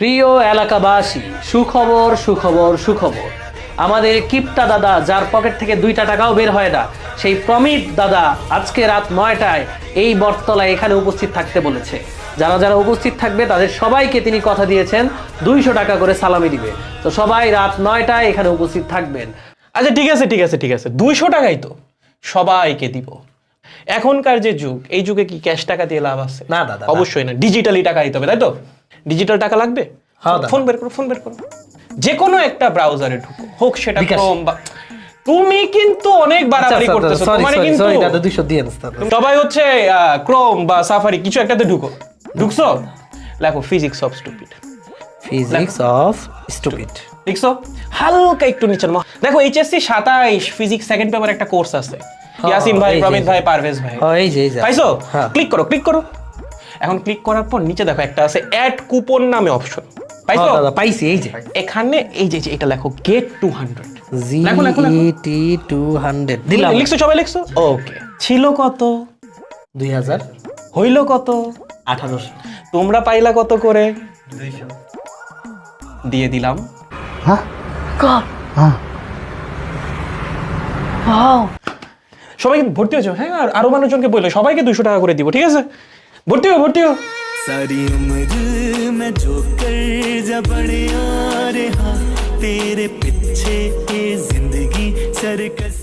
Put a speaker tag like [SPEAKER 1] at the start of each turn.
[SPEAKER 1] প্রিয় এলাকাবাসী, সুখবর সুখবর সুখবর। আমাদের কিপ্টা দাদা, যার পকেট থেকে দুইটা টাকাও বের হয় না, সেই প্রমিত দাদা আজকে রাত নয়টায় এই বটতলায় এখানে উপস্থিত থাকতে বলেছে। যারা যারা উপস্থিত থাকবে, তাদের সবাইকে তিনি কথা দিয়েছেন, দুইশো টাকা করে সালামি দিবে। তো সবাই রাত নয়টায় এখানে উপস্থিত থাকবেন।
[SPEAKER 2] আচ্ছা ঠিক আছে ঠিক আছে ঠিক আছে। দুইশো টাকাই তো সবাইকে দিব। এখনকার যে যুগ এই যুগে কি ক্যাশ টাকা দিয়ে লাভ আছে?
[SPEAKER 1] না, দাদা,
[SPEAKER 2] অবশ্যই না ডিজিটালি টাকা দিতে হবে তাই তো? ডিজিটাল টাকা লাগবে?
[SPEAKER 1] হ্যাঁ,
[SPEAKER 2] ফোন বের করো ফোন বের করো। যে কোনো একটা ব্রাউজারে ঢুকো হোক সেটা ক্রোম বা তুমি কিন্তু অনেক বাড়াবাড়ি করতেছো
[SPEAKER 1] সরি
[SPEAKER 2] তোমার কিন্তু
[SPEAKER 1] সরি দাদা দুইশো দিয়ে দাদা।
[SPEAKER 2] সবাই হচ্ছে ক্রোম বা সাফারি কিছু একটাতে ঢুকো। ঢুকছো? লেখো physics of stupid
[SPEAKER 1] physics of stupid
[SPEAKER 2] দেখছ হালকা একটু নিচের দেখো এইচএসসি সাতাইশ ফিজিক্স সেকেন্ড পেপার একটা কোর্স আছে। ইয়াসিন ভাই
[SPEAKER 1] এই
[SPEAKER 2] প্রমিত ভাই পারভেজ ভাই।
[SPEAKER 1] এই যে এই যে।
[SPEAKER 2] পাইছো?
[SPEAKER 1] হ্যাঁ।
[SPEAKER 2] ক্লিক করো ক্লিক করো। এখন ক্লিক করার পর নিচে দেখো একটা আছে অ্যাড কুপন নামে অপশন পাইছো?
[SPEAKER 1] হ্যাঁ, দাদা পাইছি এই যে।
[SPEAKER 2] এখানে এই যে এটা লেখো গেট টু হান্ড্রেড
[SPEAKER 1] জি
[SPEAKER 2] লেখো, লেখো, লেখো।
[SPEAKER 1] টি টু হান্ড্রেড দিলাম।
[SPEAKER 2] লিখছো সবাই লিখছো? ওকে ছিল কত?
[SPEAKER 1] দুই হাজার।
[SPEAKER 2] হইল কত?
[SPEAKER 1] আঠারোশো।
[SPEAKER 2] তোমরা পাইলা কত করে? 200 দিয়ে দিলাম। সবাই ভর্তি হয়েছে হ্যাঁ আর আরো মানুষজনকে বললো সবাইকে দুশো টাকা করে দিব ঠিক আছে ভর্তি হো ভর্তি হো
[SPEAKER 3] सारी उम्र मैं जो कर जा बड़े आ रहा तेरे पीछे ये जिंदगी सरकस